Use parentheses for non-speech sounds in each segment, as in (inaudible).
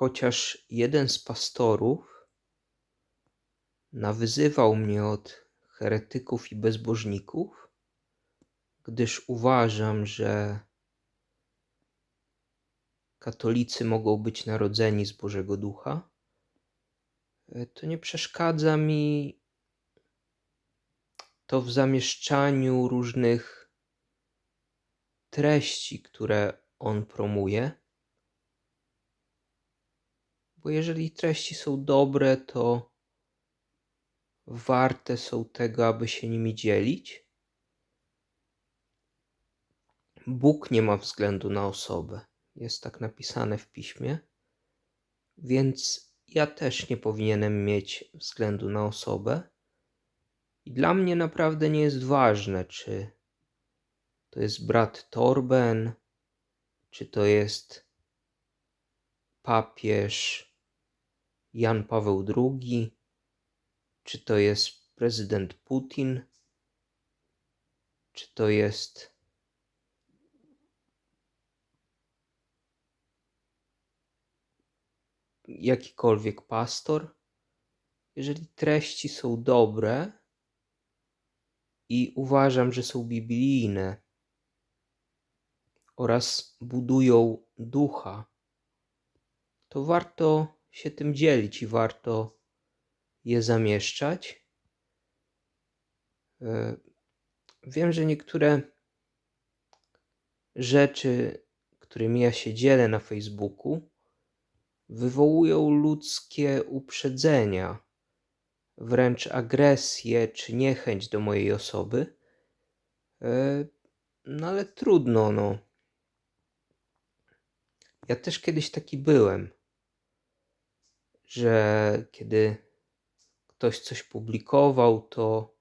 chociaż jeden z pastorów nawyzywał mnie od heretyków i bezbożników, gdyż uważam, że katolicy mogą być narodzeni z Bożego Ducha, e, to nie przeszkadza mi to w zamieszczaniu różnych treści, które on promuje. Bo jeżeli treści są dobre, to warte są tego, aby się nimi dzielić. Bóg nie ma względu na osobę. Jest tak napisane w piśmie. Więc ja też nie powinienem mieć względu na osobę. I dla mnie naprawdę nie jest ważne, czy to jest brat Torben, czy to jest papież Jan Paweł II, czy to jest prezydent Putin, czy to jest jakikolwiek pastor. Jeżeli treści są dobre i uważam, że są biblijne oraz budują ducha, to warto się tym dzielić i warto je zamieszczać. E, wiem, że niektóre rzeczy, którymi ja się dzielę na Facebooku, wywołują ludzkie uprzedzenia, wręcz agresję czy niechęć do mojej osoby. E, no ale trudno, no. Ja też kiedyś taki byłem że kiedy ktoś coś publikował, to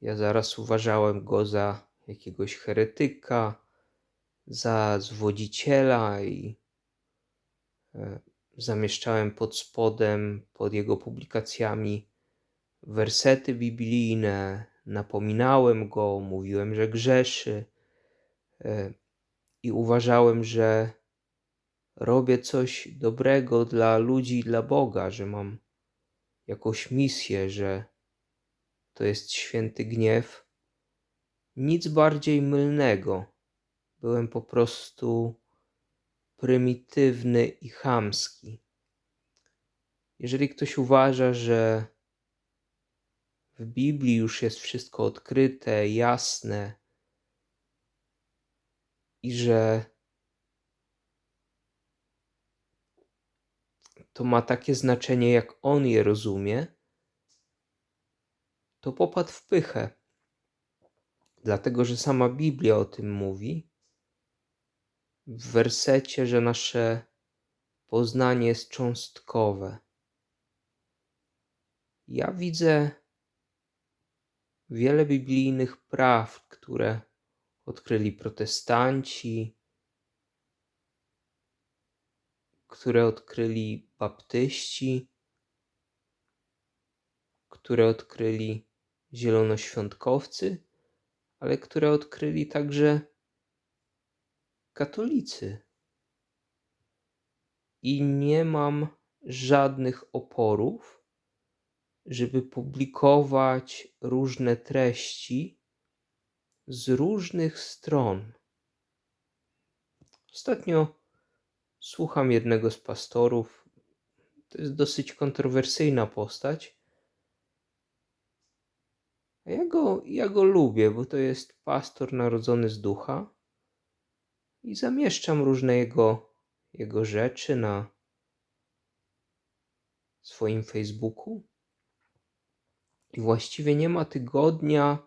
ja zaraz uważałem go za jakiegoś heretyka, za zwodziciela i e, zamieszczałem pod spodem, pod jego publikacjami wersety biblijne, napominałem go, mówiłem, że grzeszy e, i uważałem, że robię coś dobrego dla ludzi dla Boga, że mam jakąś misję, że to jest święty gniew. Nic bardziej mylnego. Byłem po prostu prymitywny i chamski. Jeżeli ktoś uważa, że w Biblii już jest wszystko odkryte, jasne i że to ma takie znaczenie, jak on je rozumie, to popadł w pychę. Dlatego, że sama Biblia o tym mówi, w wersecie, że nasze poznanie jest cząstkowe. Ja widzę wiele biblijnych praw, które odkryli protestanci, które odkryli baptyści, które odkryli zielonoświątkowcy, ale które odkryli także katolicy. I nie mam żadnych oporów, żeby publikować różne treści z różnych stron. Ostatnio słucham jednego z pastorów. To jest dosyć kontrowersyjna postać. Ja go, ja go lubię, bo to jest pastor narodzony z ducha i zamieszczam różne jego, jego rzeczy na swoim Facebooku. I właściwie nie ma tygodnia,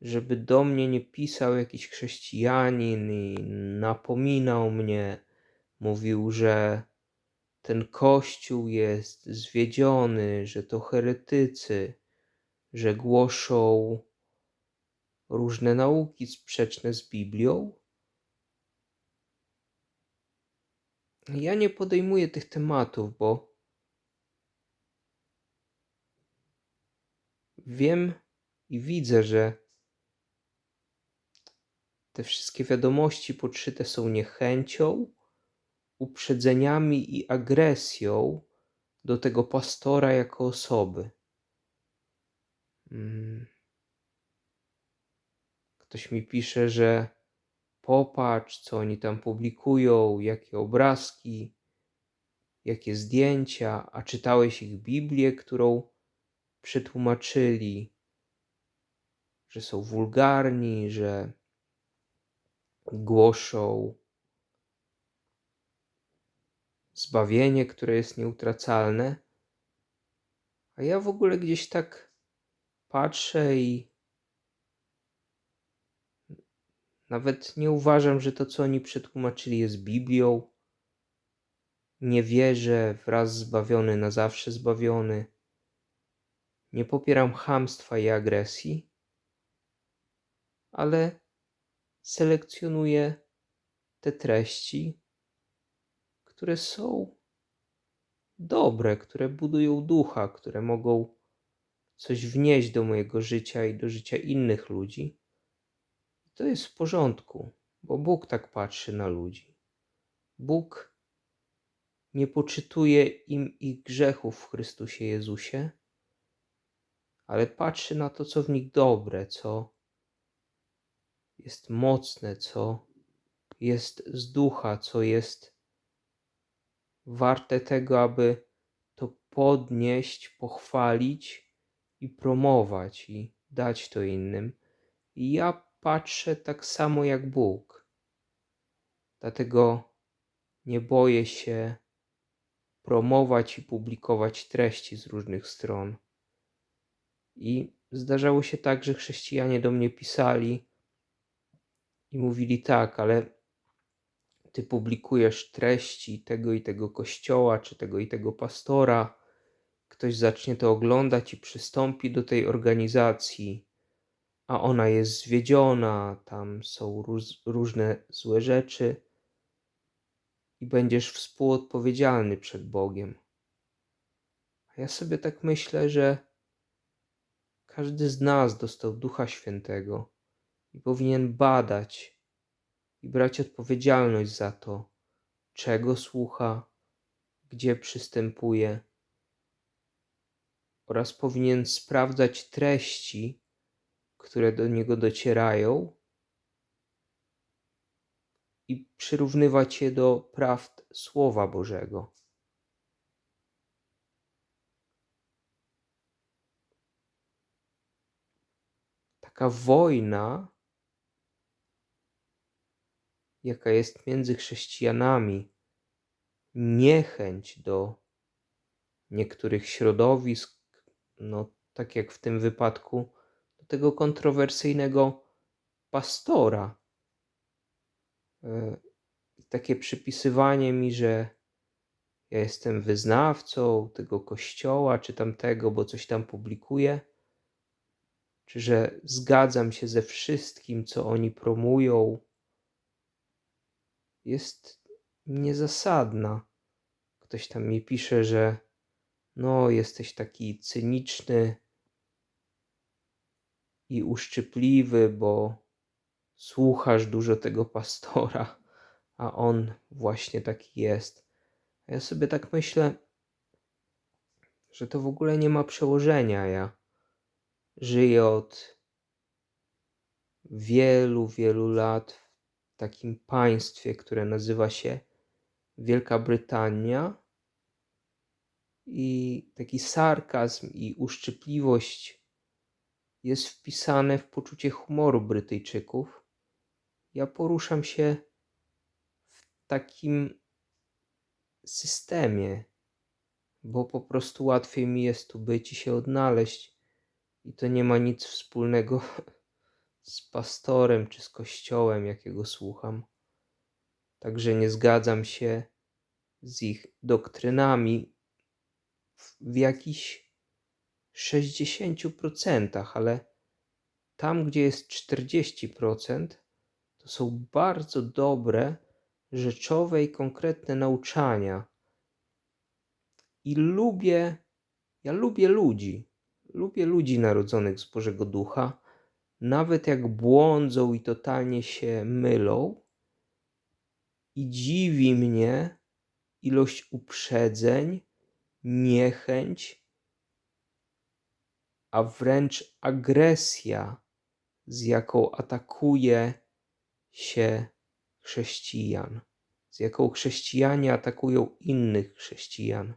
żeby do mnie nie pisał jakiś chrześcijanin i napominał mnie, Mówił, że ten kościół jest zwiedziony, że to heretycy, że głoszą różne nauki sprzeczne z Biblią. Ja nie podejmuję tych tematów, bo wiem i widzę, że te wszystkie wiadomości podszyte są niechęcią uprzedzeniami i agresją do tego pastora jako osoby. Mm. Ktoś mi pisze, że popatrz, co oni tam publikują, jakie obrazki, jakie zdjęcia, a czytałeś ich Biblię, którą przetłumaczyli, że są wulgarni, że głoszą zbawienie, które jest nieutracalne. A ja w ogóle gdzieś tak patrzę i nawet nie uważam, że to, co oni przetłumaczyli, jest Biblią. Nie wierzę w raz zbawiony, na zawsze zbawiony. Nie popieram chamstwa i agresji, ale selekcjonuję te treści, które są dobre, które budują ducha, które mogą coś wnieść do mojego życia i do życia innych ludzi. To jest w porządku, bo Bóg tak patrzy na ludzi. Bóg nie poczytuje im ich grzechów w Chrystusie Jezusie, ale patrzy na to, co w nich dobre, co jest mocne, co jest z ducha, co jest warte tego, aby to podnieść, pochwalić i promować i dać to innym. I ja patrzę tak samo jak Bóg. Dlatego nie boję się promować i publikować treści z różnych stron. I zdarzało się tak, że chrześcijanie do mnie pisali i mówili tak, ale ty publikujesz treści tego i tego kościoła, czy tego i tego pastora, ktoś zacznie to oglądać i przystąpi do tej organizacji, a ona jest zwiedziona, tam są róż, różne złe rzeczy i będziesz współodpowiedzialny przed Bogiem. A ja sobie tak myślę, że każdy z nas dostał Ducha Świętego i powinien badać i brać odpowiedzialność za to, czego słucha, gdzie przystępuje, oraz powinien sprawdzać treści, które do niego docierają i przyrównywać je do prawd Słowa Bożego. Taka wojna, jaka jest między chrześcijanami, niechęć do niektórych środowisk, no tak jak w tym wypadku, do tego kontrowersyjnego pastora. E, takie przypisywanie mi, że ja jestem wyznawcą tego kościoła czy tamtego, bo coś tam publikuję, czy że zgadzam się ze wszystkim, co oni promują, jest niezasadna. Ktoś tam mi pisze, że no, jesteś taki cyniczny i uszczypliwy, bo słuchasz dużo tego pastora, a on właśnie taki jest. A ja sobie tak myślę, że to w ogóle nie ma przełożenia. Ja żyję od wielu, wielu lat takim państwie, które nazywa się Wielka Brytania. I taki sarkazm i uszczypliwość jest wpisane w poczucie humoru Brytyjczyków. Ja poruszam się w takim systemie, bo po prostu łatwiej mi jest tu być i się odnaleźć. I to nie ma nic wspólnego (laughs) z pastorem czy z kościołem, jakiego słucham. Także nie zgadzam się z ich doktrynami w jakichś 60%, ale tam, gdzie jest 40%, to są bardzo dobre, rzeczowe i konkretne nauczania. I lubię, ja lubię ludzi. Lubię ludzi narodzonych z Bożego Ducha, nawet jak błądzą i totalnie się mylą. I dziwi mnie, ilość uprzedzeń, niechęć, a wręcz agresja, z jaką atakuje się chrześcijan, z jaką chrześcijanie atakują innych chrześcijan,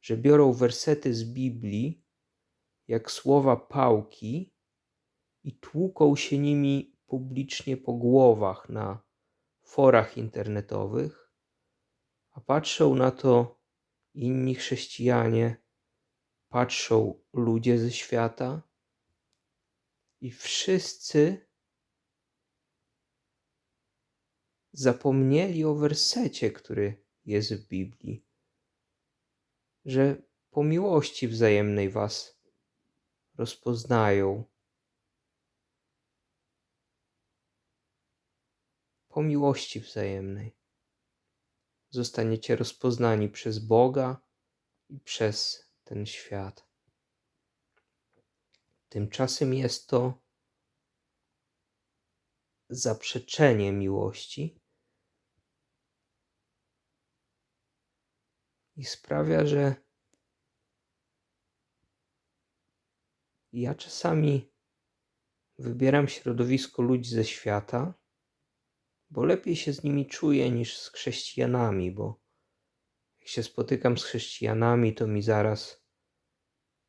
że biorą wersety z Biblii jak słowa pałki i tłuką się nimi publicznie po głowach na forach internetowych, a patrzą na to inni chrześcijanie, patrzą ludzie ze świata i wszyscy zapomnieli o wersecie, który jest w Biblii, że po miłości wzajemnej was rozpoznają. Po miłości wzajemnej zostaniecie rozpoznani przez Boga i przez ten świat. Tymczasem jest to zaprzeczenie miłości i sprawia, że ja czasami wybieram środowisko ludzi ze świata, bo lepiej się z nimi czuję niż z chrześcijanami, bo jak się spotykam z chrześcijanami, to mi zaraz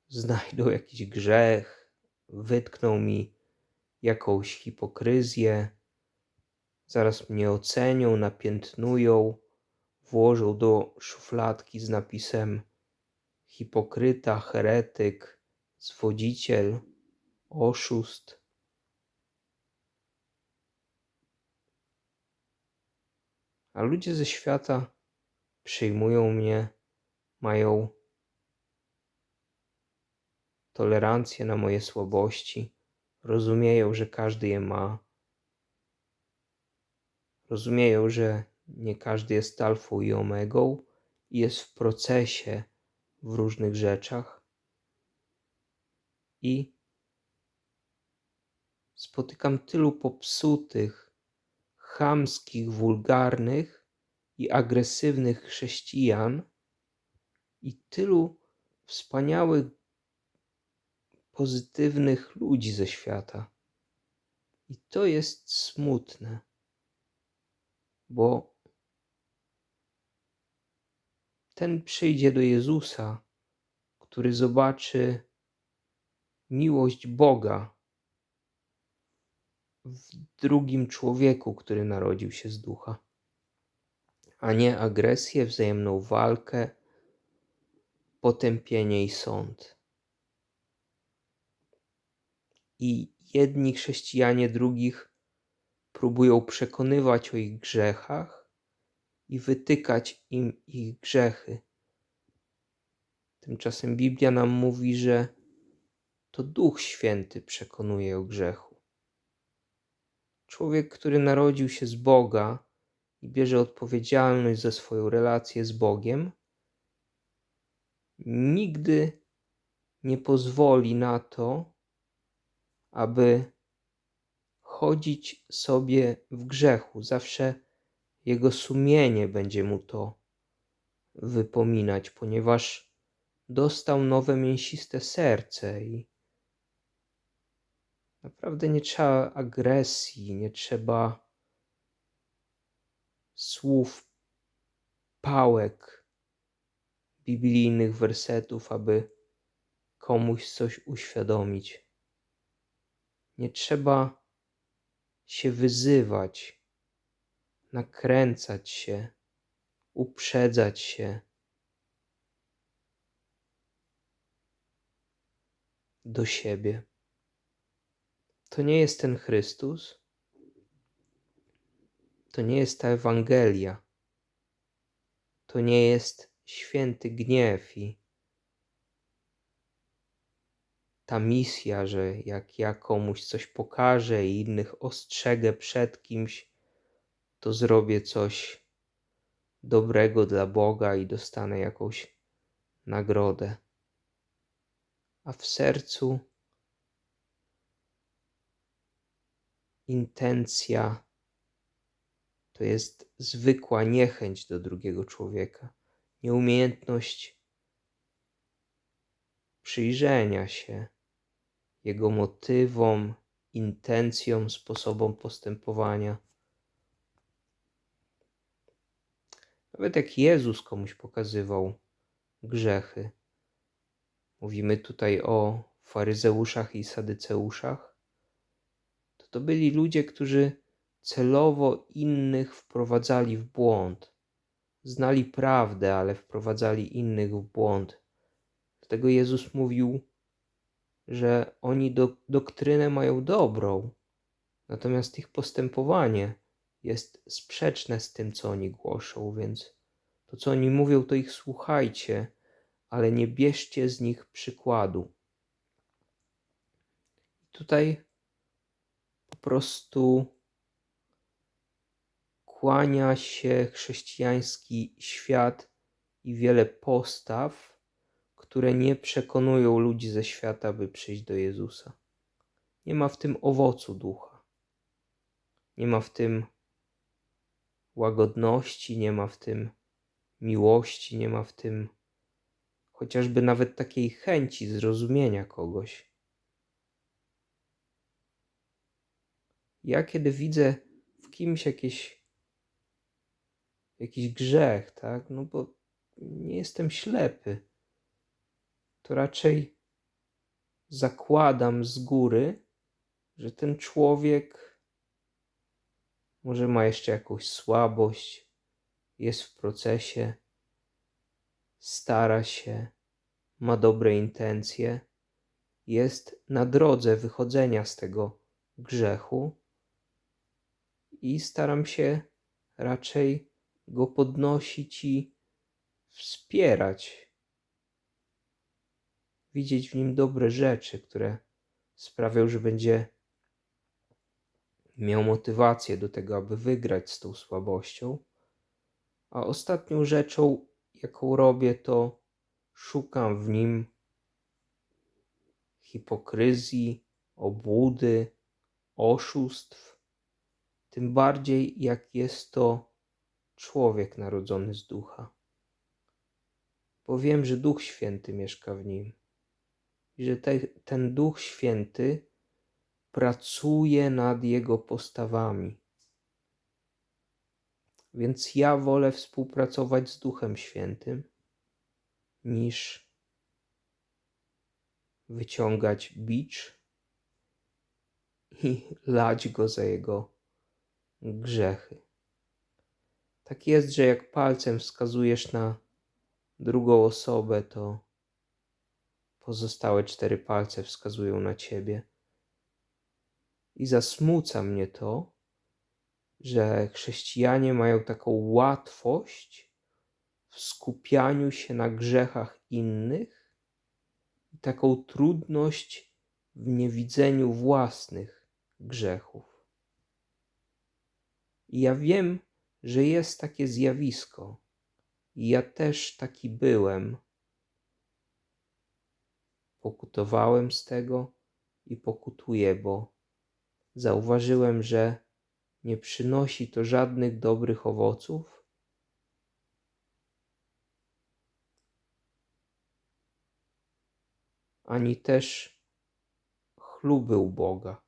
znajdą jakiś grzech, wytkną mi jakąś hipokryzję, zaraz mnie ocenią, napiętnują, włożą do szufladki z napisem hipokryta, heretyk, zwodziciel, oszust. A ludzie ze świata przyjmują mnie, mają tolerancję na moje słabości, rozumieją, że każdy je ma, rozumieją, że nie każdy jest alfą i omegą i jest w procesie w różnych rzeczach. I spotykam tylu popsutych, chamskich, wulgarnych i agresywnych chrześcijan i tylu wspaniałych, pozytywnych ludzi ze świata. I to jest smutne, bo ten przyjdzie do Jezusa, który zobaczy miłość Boga w drugim człowieku, który narodził się z ducha, a nie agresję, wzajemną walkę, potępienie i sąd. I jedni chrześcijanie drugich próbują przekonywać o ich grzechach i wytykać im ich grzechy. Tymczasem Biblia nam mówi, że to Duch Święty przekonuje o grzechu. Człowiek, który narodził się z Boga i bierze odpowiedzialność za swoją relację z Bogiem, nigdy nie pozwoli na to, aby chodzić sobie w grzechu. Zawsze jego sumienie będzie mu to wypominać, ponieważ dostał nowe mięsiste serce i naprawdę nie trzeba agresji, nie trzeba słów, pałek, biblijnych wersetów, aby komuś coś uświadomić. Nie trzeba się wyzywać, nakręcać się, uprzedzać się. Do siebie. To nie jest ten Chrystus, to nie jest ta Ewangelia, to nie jest święty gniew i ta misja, że jak ja komuś coś pokażę i innych ostrzegę przed kimś, to zrobię coś dobrego dla Boga i dostanę jakąś nagrodę. A w sercu intencja to jest zwykła niechęć do drugiego człowieka, nieumiejętność przyjrzenia się jego motywom, intencjom, sposobom postępowania. Nawet jak Jezus komuś pokazywał grzechy, mówimy tutaj o faryzeuszach i sadyceuszach, to byli ludzie, którzy celowo innych wprowadzali w błąd. Znali prawdę, ale wprowadzali innych w błąd. Dlatego Jezus mówił, że oni do, doktrynę mają dobrą, natomiast ich postępowanie jest sprzeczne z tym, co oni głoszą, więc to, co oni mówią, to ich słuchajcie, ale nie bierzcie z nich przykładu. Tutaj po prostu kłania się chrześcijański świat i wiele postaw, które nie przekonują ludzi ze świata, by przyjść do Jezusa. Nie ma w tym owocu ducha. Nie ma w tym łagodności, nie ma w tym miłości, nie ma w tym chociażby nawet takiej chęci zrozumienia kogoś. Ja, kiedy widzę w kimś jakieś, jakiś grzech, tak, no bo nie jestem ślepy, to raczej zakładam z góry, że ten człowiek może ma jeszcze jakąś słabość, jest w procesie, stara się, ma dobre intencje, jest na drodze wychodzenia z tego grzechu i staram się raczej go podnosić i wspierać, widzieć w nim dobre rzeczy, które sprawią, że będzie miał motywację do tego, aby wygrać z tą słabością. A ostatnią rzeczą, jaką robię, to szukam w nim hipokryzji, obłudy, oszustw, tym bardziej jak jest to człowiek narodzony z ducha. Bo wiem, że Duch Święty mieszka w nim i że te, ten Duch Święty pracuje nad jego postawami. Więc ja wolę współpracować z Duchem Świętym niż wyciągać bicz i (laughs) lać go za jego grzechy. Tak jest, że jak palcem wskazujesz na drugą osobę, to pozostałe cztery palce wskazują na ciebie. I zasmuca mnie to, że chrześcijanie mają taką łatwość w skupianiu się na grzechach innych i taką trudność w niewidzeniu własnych grzechów. I ja wiem, że jest takie zjawisko. I ja też taki byłem. Pokutowałem z tego i pokutuję, bo zauważyłem, że nie przynosi to żadnych dobrych owoców. Ani też chluby u Boga.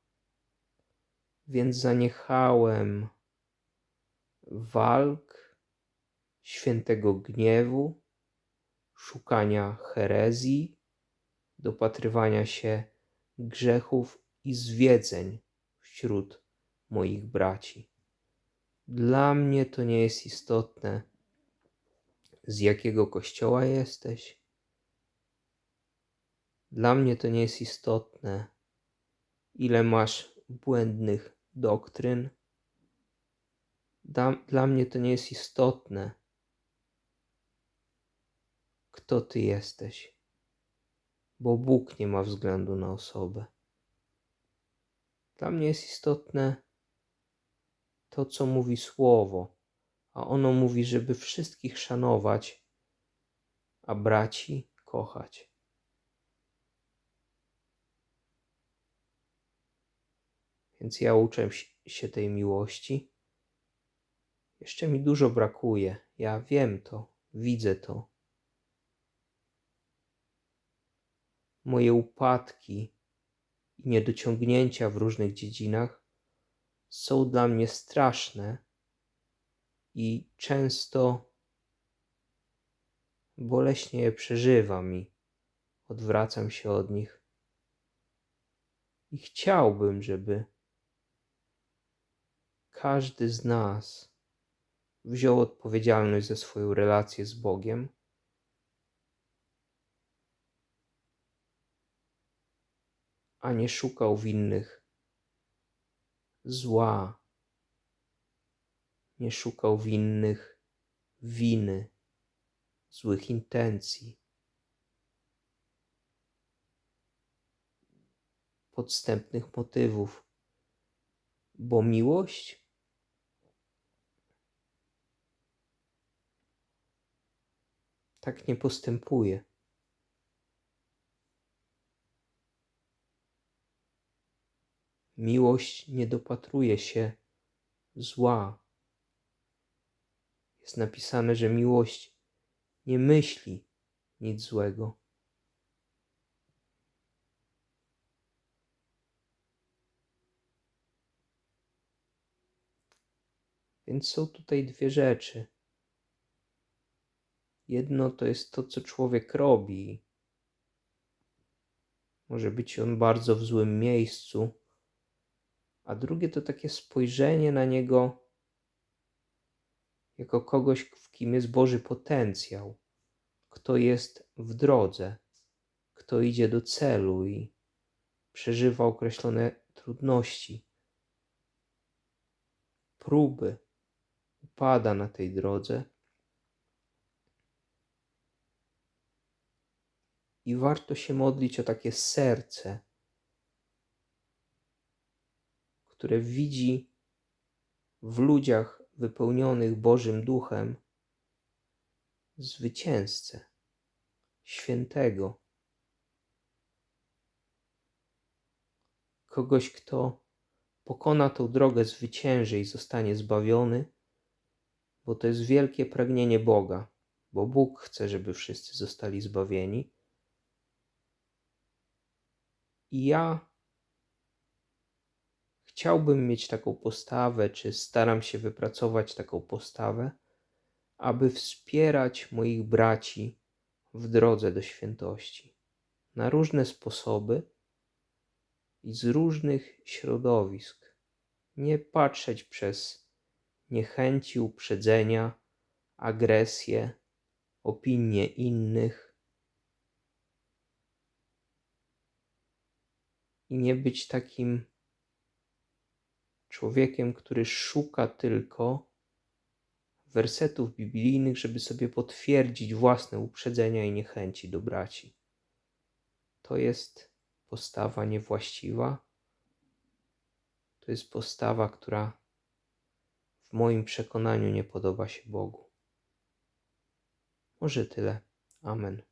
Więc zaniechałem walk, świętego gniewu, szukania herezji, dopatrywania się grzechów i zwiedzeń wśród moich braci. Dla mnie to nie jest istotne, z jakiego kościoła jesteś. Dla mnie to nie jest istotne, ile masz błędnych doktryn. Dla, dla mnie to nie jest istotne, kto ty jesteś, bo Bóg nie ma względu na osobę. Dla mnie jest istotne to, co mówi Słowo, a ono mówi, żeby wszystkich szanować, a braci kochać. Więc ja uczę się tej miłości Jeszcze mi dużo brakuje. Ja wiem to, widzę to. Moje upadki i niedociągnięcia w różnych dziedzinach są dla mnie straszne i często boleśnie je przeżywam i odwracam się od nich. I chciałbym, żeby każdy z nas wziął odpowiedzialność za swoją relację z Bogiem. A nie szukał winnych zła, nie szukał winnych winy, złych intencji, podstępnych motywów, bo miłość tak nie postępuje. Miłość nie dopatruje się zła. Jest napisane, że miłość nie myśli nic złego. Więc są tutaj dwie rzeczy. Jedno to jest to, co człowiek robi. Może być on bardzo w złym miejscu, a drugie to takie spojrzenie na niego jako kogoś, w kim jest Boży potencjał, kto jest w drodze, kto idzie do celu i przeżywa określone trudności, próby, upada na tej drodze. I warto się modlić o takie serce, które widzi w ludziach wypełnionych Bożym Duchem zwycięzcę, świętego, kogoś, kto pokona tą drogę, zwycięży i zostanie zbawiony, bo to jest wielkie pragnienie Boga, bo Bóg chce, żeby wszyscy zostali zbawieni. I ja chciałbym mieć taką postawę, czy staram się wypracować taką postawę, aby wspierać moich braci w drodze do świętości na różne sposoby i z różnych środowisk. Nie patrzeć przez niechęci, uprzedzenia, agresję, opinie innych i nie być takim człowiekiem, który szuka tylko wersetów biblijnych, żeby sobie potwierdzić własne uprzedzenia i niechęci do braci. To jest postawa niewłaściwa. To jest postawa, która w moim przekonaniu nie podoba się Bogu. Może tyle. Amen.